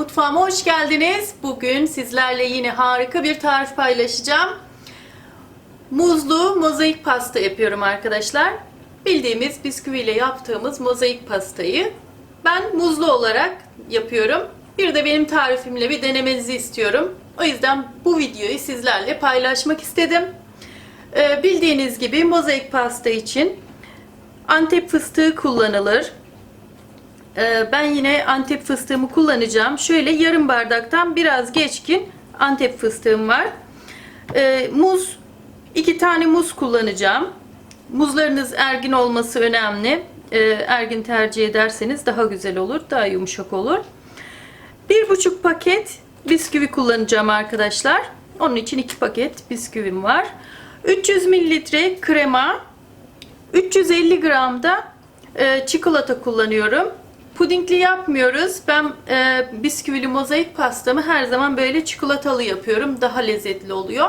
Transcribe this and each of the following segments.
mutfağıma hoş geldiniz. Bugün sizlerle yine harika bir tarif paylaşacağım. Muzlu mozaik pasta yapıyorum arkadaşlar. Bildiğimiz bisküviyle yaptığımız mozaik pastayı ben muzlu olarak yapıyorum. Bir de benim tarifimle bir denemenizi istiyorum. O yüzden bu videoyu sizlerle paylaşmak istedim. Ee, bildiğiniz gibi mozaik pasta için Antep fıstığı kullanılır. Ee, ben yine Antep fıstığımı kullanacağım. Şöyle yarım bardaktan biraz geçkin Antep fıstığım var. Ee, muz, iki tane muz kullanacağım. Muzlarınız ergin olması önemli. Ee, ergin tercih ederseniz daha güzel olur, daha yumuşak olur. Bir buçuk paket bisküvi kullanacağım arkadaşlar. Onun için iki paket bisküvim var. 300 mililitre krema, 350 gram da e, çikolata kullanıyorum. Pudingli yapmıyoruz. Ben e, bisküvili mozaik pastamı her zaman böyle çikolatalı yapıyorum. Daha lezzetli oluyor.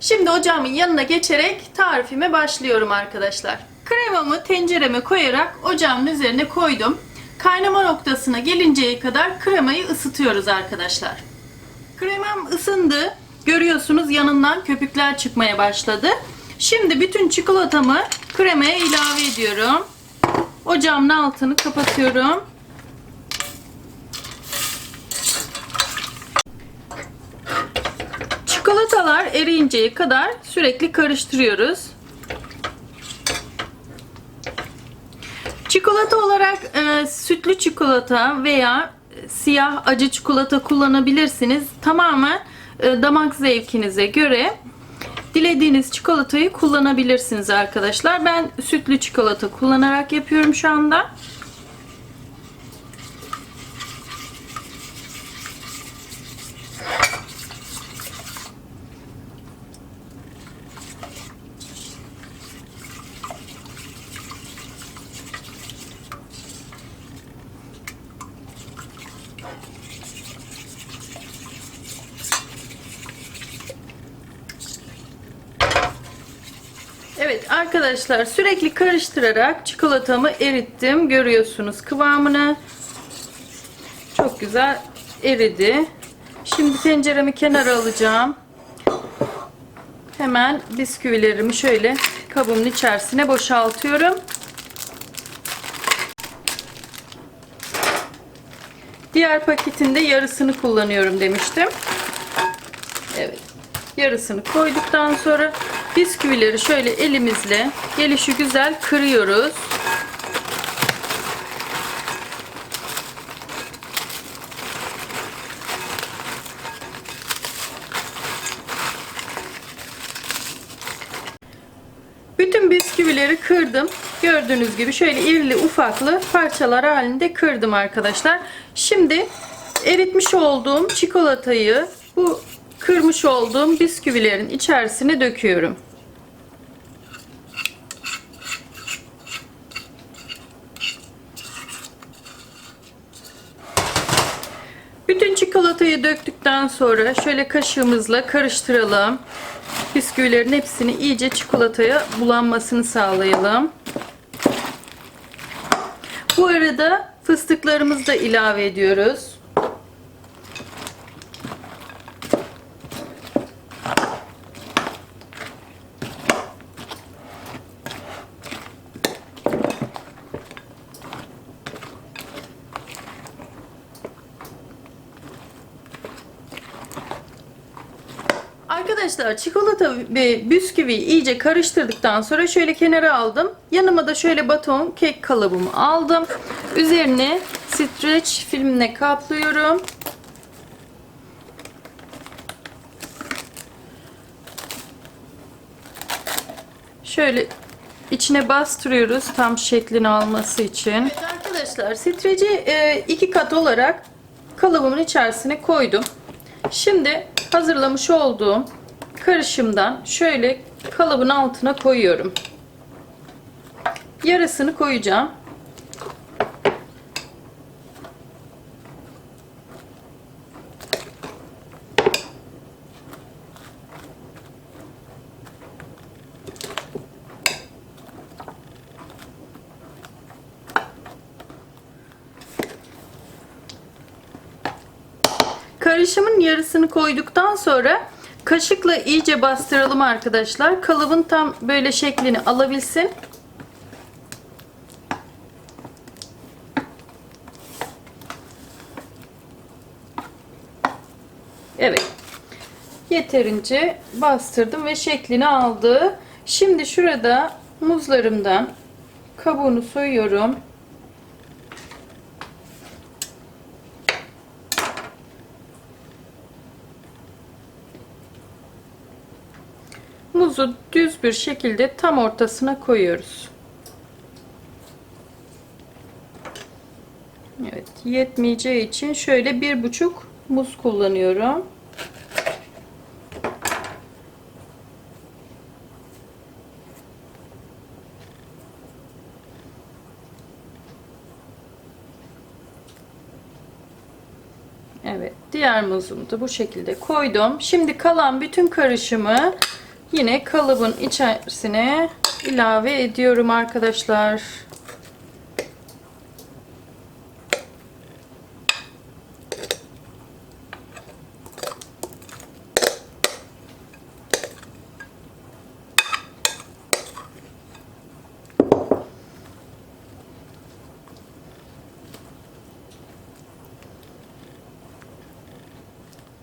Şimdi ocağımın yanına geçerek tarifime başlıyorum arkadaşlar. Kremamı tencereme koyarak ocağımın üzerine koydum. Kaynama noktasına gelinceye kadar kremayı ısıtıyoruz arkadaşlar. Kremam ısındı. Görüyorsunuz yanından köpükler çıkmaya başladı. Şimdi bütün çikolatamı kremaya ilave ediyorum. Ocağımın altını kapatıyorum. Çikolatalar eriyinceye kadar sürekli karıştırıyoruz. Çikolata olarak e, sütlü çikolata veya siyah acı çikolata kullanabilirsiniz. Tamamen e, damak zevkinize göre dilediğiniz çikolatayı kullanabilirsiniz arkadaşlar. Ben sütlü çikolata kullanarak yapıyorum şu anda. Evet arkadaşlar sürekli karıştırarak çikolatamı erittim. Görüyorsunuz kıvamını. Çok güzel eridi. Şimdi tenceremi kenara alacağım. Hemen bisküvilerimi şöyle kabımın içerisine boşaltıyorum. Diğer paketinde yarısını kullanıyorum demiştim. Evet. Yarısını koyduktan sonra bisküvileri şöyle elimizle gelişi güzel kırıyoruz. Bütün bisküvileri kırdım. Gördüğünüz gibi şöyle irili ufaklı parçalar halinde kırdım arkadaşlar. Şimdi eritmiş olduğum çikolatayı bu kırmış olduğum bisküvilerin içerisine döküyorum. Bütün çikolatayı döktükten sonra şöyle kaşığımızla karıştıralım. Bisküvilerin hepsini iyice çikolataya bulanmasını sağlayalım. Bu arada fıstıklarımızı da ilave ediyoruz. Arkadaşlar çikolata ve bisküviyi iyice karıştırdıktan sonra şöyle kenara aldım. Yanıma da şöyle baton kek kalıbımı aldım. Üzerine streç filmle kaplıyorum. Şöyle içine bastırıyoruz tam şeklini alması için. Evet arkadaşlar streci e, iki kat olarak kalıbımın içerisine koydum. Şimdi hazırlamış olduğum karışımdan şöyle kalıbın altına koyuyorum. Yarısını koyacağım. karışımın yarısını koyduktan sonra kaşıkla iyice bastıralım arkadaşlar. Kalıbın tam böyle şeklini alabilsin. Evet. Yeterince bastırdım ve şeklini aldı. Şimdi şurada muzlarımdan kabuğunu soyuyorum. Muzu düz bir şekilde tam ortasına koyuyoruz. Evet, yetmeyeceği için şöyle bir buçuk muz kullanıyorum. Evet, diğer muzumu da bu şekilde koydum. Şimdi kalan bütün karışımı yine kalıbın içerisine ilave ediyorum arkadaşlar.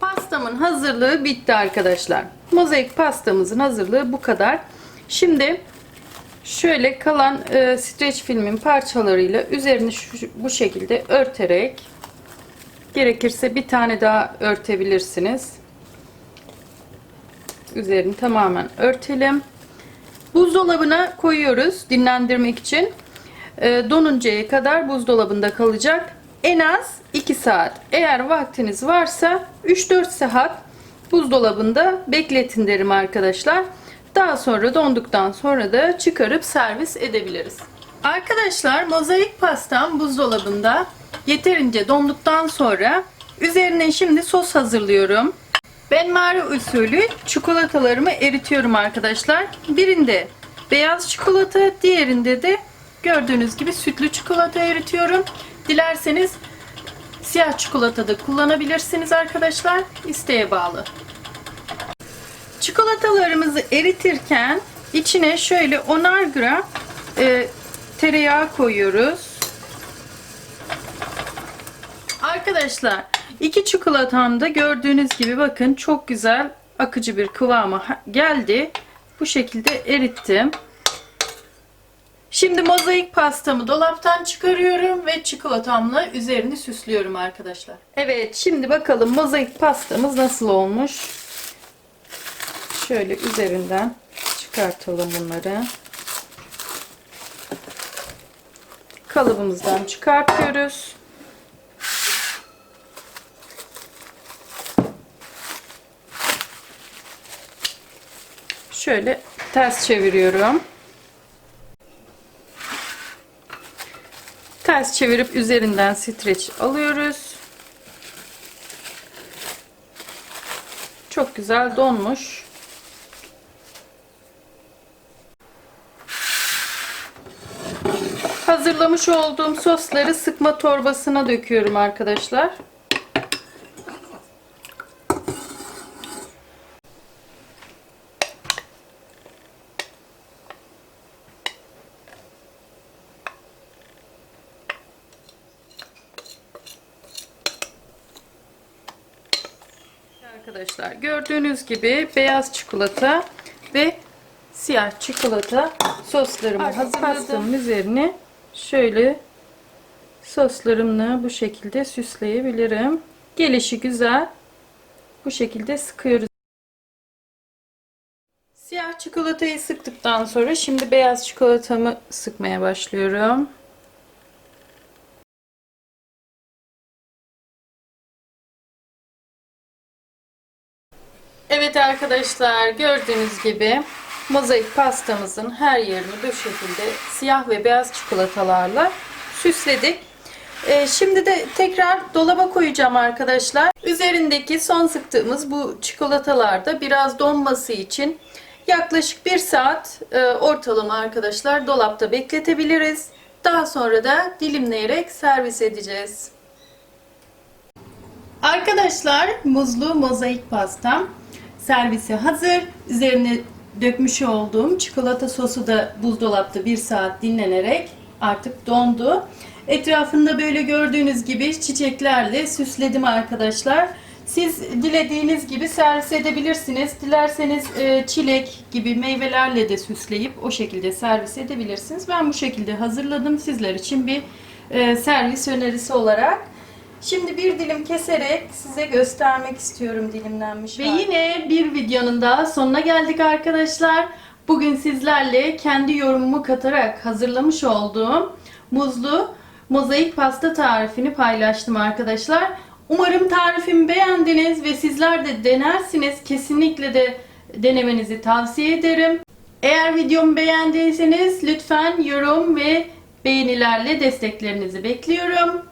Pastamın hazırlığı bitti arkadaşlar. Mozaik pastamızın hazırlığı bu kadar. Şimdi şöyle kalan e, streç filmin parçalarıyla üzerini şu, bu şekilde örterek gerekirse bir tane daha örtebilirsiniz. Üzerini tamamen örtelim. Buzdolabına koyuyoruz dinlendirmek için. E, donuncaya kadar buzdolabında kalacak. En az 2 saat. Eğer vaktiniz varsa 3-4 saat buzdolabında bekletin derim arkadaşlar. Daha sonra donduktan sonra da çıkarıp servis edebiliriz. Arkadaşlar mozaik pastam buzdolabında yeterince donduktan sonra üzerine şimdi sos hazırlıyorum. Ben mağara usulü çikolatalarımı eritiyorum arkadaşlar. Birinde beyaz çikolata, diğerinde de gördüğünüz gibi sütlü çikolata eritiyorum. Dilerseniz siyah çikolata da kullanabilirsiniz arkadaşlar. İsteğe bağlı. Çikolatalarımızı eritirken içine şöyle 10'ar gram e, tereyağı koyuyoruz. Arkadaşlar iki çikolatam da gördüğünüz gibi bakın çok güzel akıcı bir kıvama geldi. Bu şekilde erittim. Şimdi mozaik pastamı dolaptan çıkarıyorum ve çikolatamla üzerini süslüyorum arkadaşlar. Evet şimdi bakalım mozaik pastamız nasıl olmuş. Şöyle üzerinden çıkartalım bunları. Kalıbımızdan çıkartıyoruz. Şöyle ters çeviriyorum. Ters çevirip üzerinden streç alıyoruz. Çok güzel donmuş. Hazırlamış olduğum sosları sıkma torbasına döküyorum arkadaşlar. Arkadaşlar gördüğünüz gibi beyaz çikolata ve siyah çikolata soslarımı hazırladım. Pastamın üzerine şöyle soslarımla bu şekilde süsleyebilirim. Gelişi güzel. Bu şekilde sıkıyoruz. Siyah çikolatayı sıktıktan sonra şimdi beyaz çikolatamı sıkmaya başlıyorum. Arkadaşlar gördüğünüz gibi mozaik pastamızın her yerini bu şekilde siyah ve beyaz çikolatalarla süsledik. Ee, şimdi de tekrar dolaba koyacağım arkadaşlar. Üzerindeki son sıktığımız bu çikolatalarda biraz donması için yaklaşık bir saat e, ortalama arkadaşlar dolapta bekletebiliriz. Daha sonra da dilimleyerek servis edeceğiz. Arkadaşlar muzlu mozaik pastam servise hazır. Üzerine dökmüş olduğum çikolata sosu da buzdolapta bir saat dinlenerek artık dondu. Etrafında böyle gördüğünüz gibi çiçeklerle süsledim arkadaşlar. Siz dilediğiniz gibi servis edebilirsiniz. Dilerseniz e, çilek gibi meyvelerle de süsleyip o şekilde servis edebilirsiniz. Ben bu şekilde hazırladım sizler için bir e, servis önerisi olarak. Şimdi bir dilim keserek size göstermek istiyorum dilimlenmiş. Ve yine bir videonun daha sonuna geldik arkadaşlar. Bugün sizlerle kendi yorumumu katarak hazırlamış olduğum muzlu mozaik pasta tarifini paylaştım arkadaşlar. Umarım tarifimi beğendiniz ve sizler de denersiniz. Kesinlikle de denemenizi tavsiye ederim. Eğer videomu beğendiyseniz lütfen yorum ve beğenilerle desteklerinizi bekliyorum.